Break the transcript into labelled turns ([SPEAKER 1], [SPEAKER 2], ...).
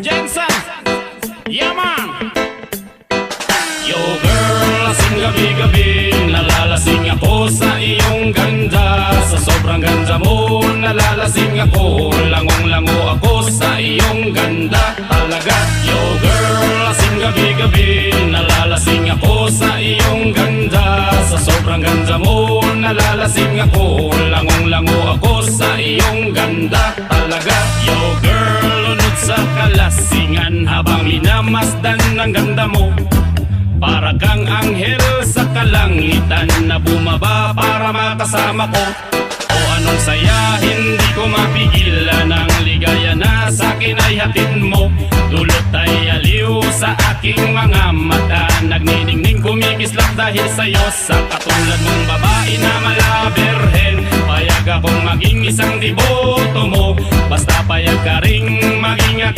[SPEAKER 1] Jensen, yeah man. Yo girl, lasing gabi-gabi Nalalasing ako sa iyong ganda. Sa sobrang ganda mo Nalalasing ako. Langong-lango ako sa iyong ganda Talaga. Yo girl, lasing gabi-gabi Nalalasing ako sa iyong ganda. Sa sobrang ganda mo Nalalasing ako. Langong-lango ako sa iyong ganda Talaga. Yo girl, sa kalasingan Habang minamasdan ng ganda mo. Para kang anghel sa kalangitan na bumaba para makasama ko. O anong saya, hindi ko mapigilan Ang ligaya na sa akin ay hatid mo. Dulot ay aliw sa aking mga mata. Nagniningning kumikislap dahil sa'yo. Sa katulad mong babae na malaberhen Payag akong maging isang diboto